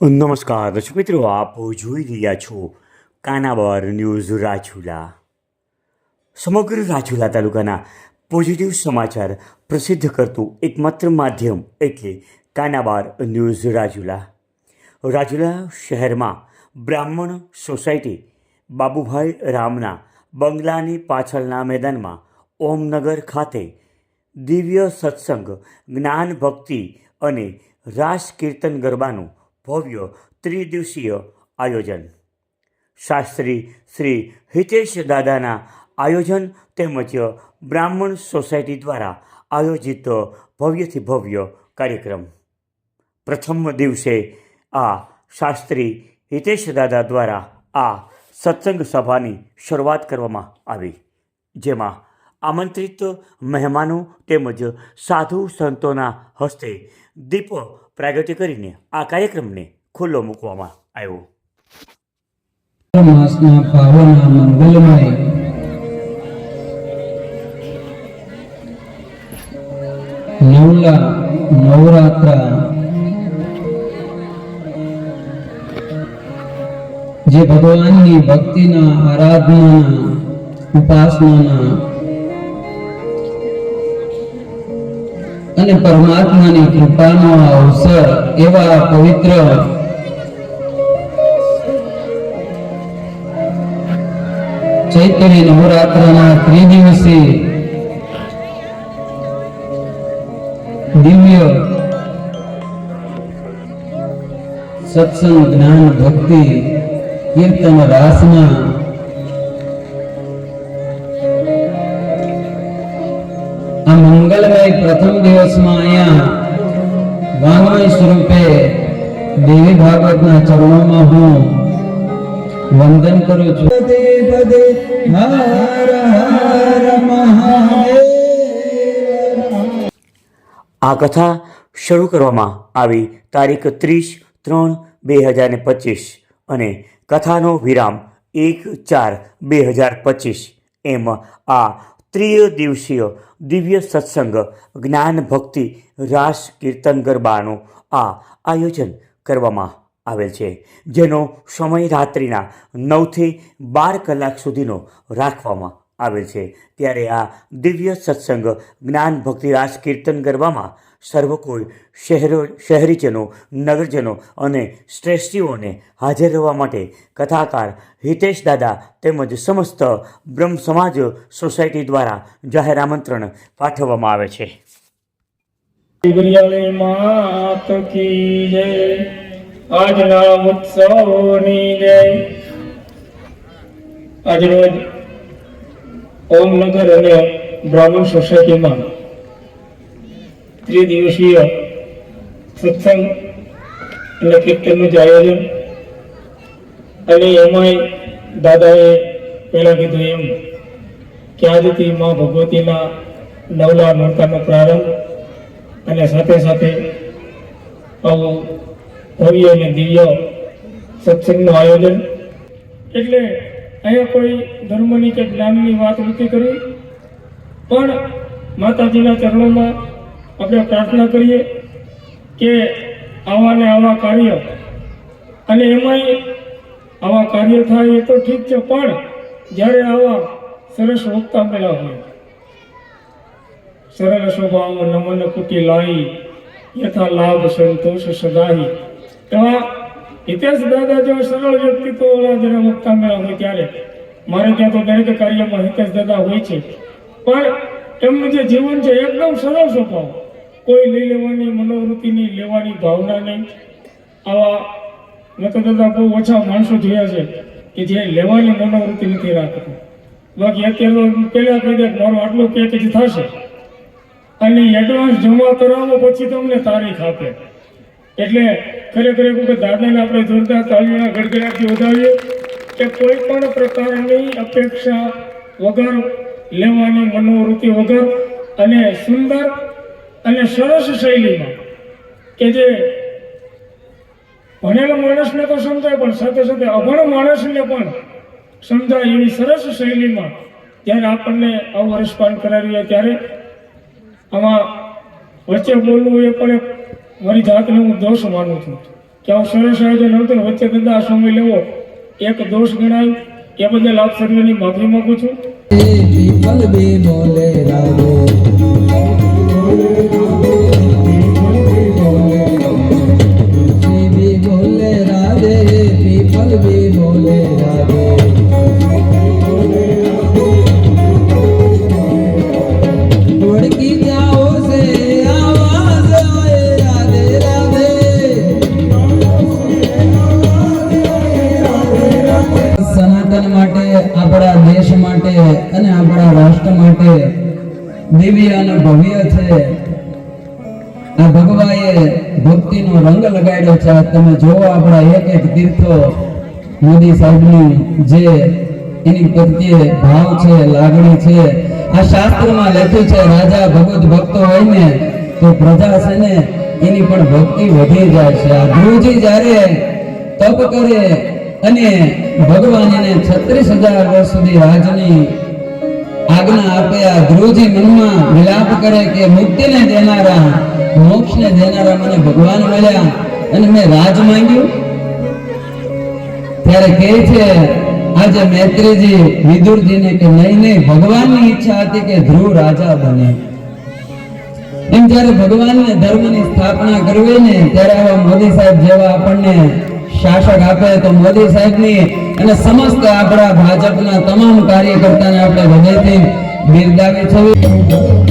નમસ્કાર, દર્શક મિત્રો, આપ જોઈ રહ્યા છો કાનાબર ન્યૂઝ રાજુલા. સમગ્ર રાજુલા તાલુકાના પોઝિટિવ સમાચાર પ્રસિદ્ધ કરતું એકમાત્ર માધ્યમ એટલે કાનાબાર ન્યૂઝ રાજુલા. રાજુલા શહેરમાં બ્રાહ્મણ સોસાયટી બાબુભાઈ રામના બંગલાની પાછળના મેદાનમાં ઓમનગર ખાતે દિવ્ય સત્સંગ, જ્ઞાન ભક્તિ અને રાસ કીર્તન ગરબાનું ભવ્ય ત્રિદિવસીય આયોજન. શાસ્ત્રી શ્રી હિતેશ દાદાના આયોજન તેમજ બ્રાહ્મણ સોસાયટી દ્વારા આયોજિત ભવ્યથી ભવ્ય કાર્યક્રમ. પ્રથમ દિવસે આ શાસ્ત્રી હિતેશ દાદા દ્વારા આ સત્સંગ સભાની શરૂઆત કરવામાં આવી, જેમાં આમંત્રિત મહેમાનો તેમજ સાધુ સંતોના હસ્તે દીપ પ્રાગટ્ય કરીને આ કાર્યક્રમને ખુલ્લો મૂકવામાં આવ્યો. નવરાત્રા જે ભગવાનની ભક્તિના, આરાધનાના, ઉપાસનાના અને પરમાત્માની કૃપાનો અવસર એવા પવિત્ર ચૈત્રી નવરાત્રના ત્રિદિવસી દિવ્ય સત્સંગ જ્ઞાન ભક્તિ કીર્તન રાસના આ મંગલમય પ્રથમ દિવસમાં અહીંયા વાંગમય સ્વરૂપે દેવી ભાગવતના ચરણોમાં હું વંદન કરું છું. પદે પદે હર હર મહાદેવ. આ કથા શરૂ કરવામાં આવી તારીખ ત્રીસ ત્રણ બે હજાર ને પચીસ અને કથાનો વિરામ એક ચાર બે હજાર પચીસ. એમ આ ત્રિય દિવસીય દિવ્ય સત્સંગ, જ્ઞાન ભક્તિ, રાસ કીર્તન ગરબાનું આ આયોજન કરવામાં આવેલ છે, જેનો સમય રાત્રિના નવથી બાર કલાક સુધીનો રાખવામાં આવેલ છે. ત્યારે આ દિવ્ય સત્સંગ, જ્ઞાન ભક્તિ, રાસ કીર્તન ગરબામાં સર્વ કોઈ શહેરો, શહેરીજનો, નગરજનો અને શ્રેષ્ઠીઓને હાજર રહેવા માટે કથાકાર હિતેશ દાદા તેમજ સમસ્ત બ્રહ્મ સમાજ સોસાયટી દ્વારા જાહેર આમંત્રણ પાઠવવામાં આવે છે. આજના ઉત્સવની જય. આજરોજ ઓમનગર અને બ્રાહ્મણ સોસાયટીમાં ત્રિદિવસીય સત્સંગ અને કીર્તનનું જે આયોજન. અને એમાંય દાદાએ પહેલાં કીધું એમ કે આજથી મા ભગવતીના નવલા નોરતાનો પ્રારંભ અને સાથે સાથે આવું ભવ્ય અને દિવ્ય સત્સંગનું આયોજન. એટલે અહીંયા કોઈ ધર્મની કે જ્ઞાનની વાત નથી કરી, પણ માતાજીના ચરણોમાં આપણે પ્રાર્થના કરીએ કે આવા ને આવા કાર્ય અને એમાંય આવા કાર્ય થાય એ તો ઠીક છે, પણ જ્યારે આવા સરસ વક્તા મળ્યા હોય, સરળ સ્વભાવ નમન કુટી લાઈ યથા લાભ સંતોષ સદાહી. એવા હિતેશ દાદા જેવા સરળ વ્યક્તિત્વ વાળા જરા વક્તા મેળા હોય ત્યારે. મારે ત્યાં તો દરેક કાર્યમાં હિતેશ દાદા હોય છે. પણ એમનું જે જીવન છે એકદમ સરળ સ્વભાવ. કોઈ લઈ લેવાની મનોવૃત્તિ નહીં લેવાની ભાવના નહીં. આવા મેં તો દાદા બહુ ઓછા માણસો જોયા છે કે જે લેવાની મનોવૃત્તિ નથી રાખતી. બાકી અત્યારે પહેલા કહી દે મારો આટલો પેકેજ થશે. અને એડવાન્સ જમા કરાવો પછી તમને તારીખ આપે. એટલે ખરેખર એક દાદાને આપણે જોરદાર તાલીઓના ગડગડાટથી વધાવીએ કે કોઈ પણ પ્રકારની અપેક્ષા વગર લેવાની મનોવૃત્તિ વગર અને સુંદર અને સરસ શૈલીમાં. કે જે ભણેલા માણસને તો સમજાય, પણ સાથે સાથે અભણ માણસને પણ સમજાય એવી સરસ શૈલીમાં જ્યારે આપણને આવું હરસપાન હોય ત્યારે આમાં વચ્ચે બોલવું એ પણ મારી જાતને હું દોષ માનું છું. કે આવું સરસ આયોજન હતું વચ્ચે કદાચ આ સમય લેવો, એક દોષ ગણાય. એ બદલ આપ સર્વેની માફી માગું છું. બોલે રાધો દિવ્ય અને ભવ્ય છે. આ ભગવાએ ભક્તિનો રંગ લગાડ્યો છે. તમે જોવો આપણા એક એક તીર્થો મોદી સાહેબની જે એની પ્રત્યે ભાવ છે, લાગણી છે. આ શાસ્ત્રમાં લખ્યું છે, રાજા ભગત ભક્તો હોય ને તો પ્રજા છે ને એની પણ ભક્તિ વધી જાય છે. આ ધ્રુવજી જ્યારે તપ કરે અને ભગવાન એને છત્રીસ હજાર વર્ષ સુધી રાજની આજ્ઞા આપે ધ્રુવજી મનમાં વિલાપ કરે કે મુક્તિને દેનારા, મોક્ષને દેનારા મને ભગવાન મળ્યા અને મેં રાજ માંગ્યું. ત્યારે કહે છે, આજે મૈત્રીજી વિદુરજીને કે નહીં નહીં, ભગવાનની ઈચ્છા હતી કે ધ્રુવ રાજા બને. એમ જ્યારે ભગવાનને ધર્મની સ્થાપના કરવી ને ત્યારે આવા મોદી સાહેબ જેવા આપણને શાસક આપે, તો મોદી સાહેબની અને સમસ્ત આપણા ભાજપના તમામ કાર્યકર્તાને આપણે હૃદયથી બિરદાવી છે